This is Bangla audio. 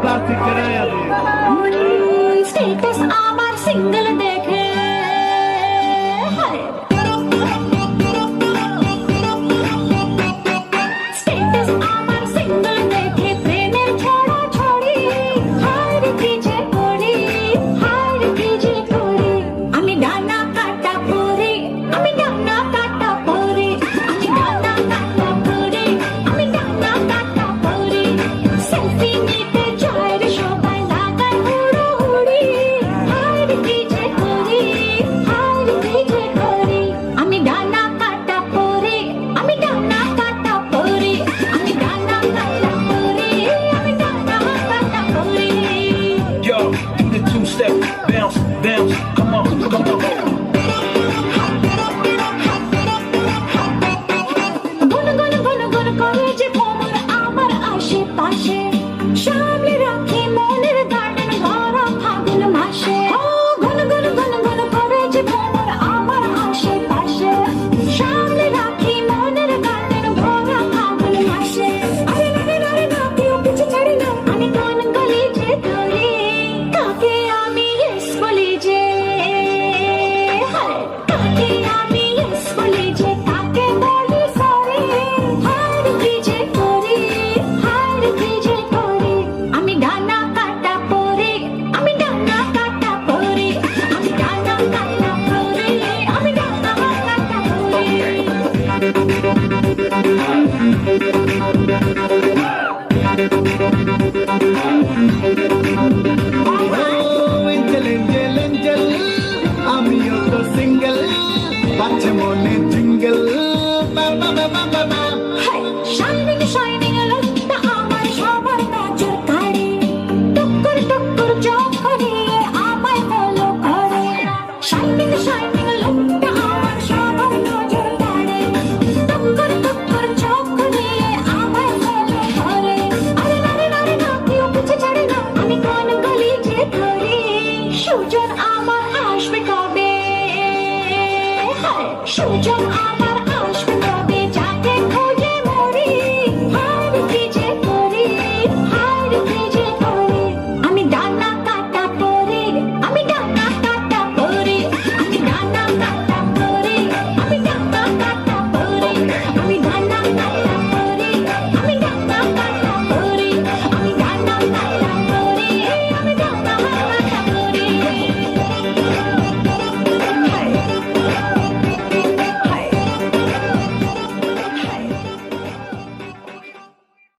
plastic. Mm, status of our single. You. আমার আসবে কবে? সুযোগ আমার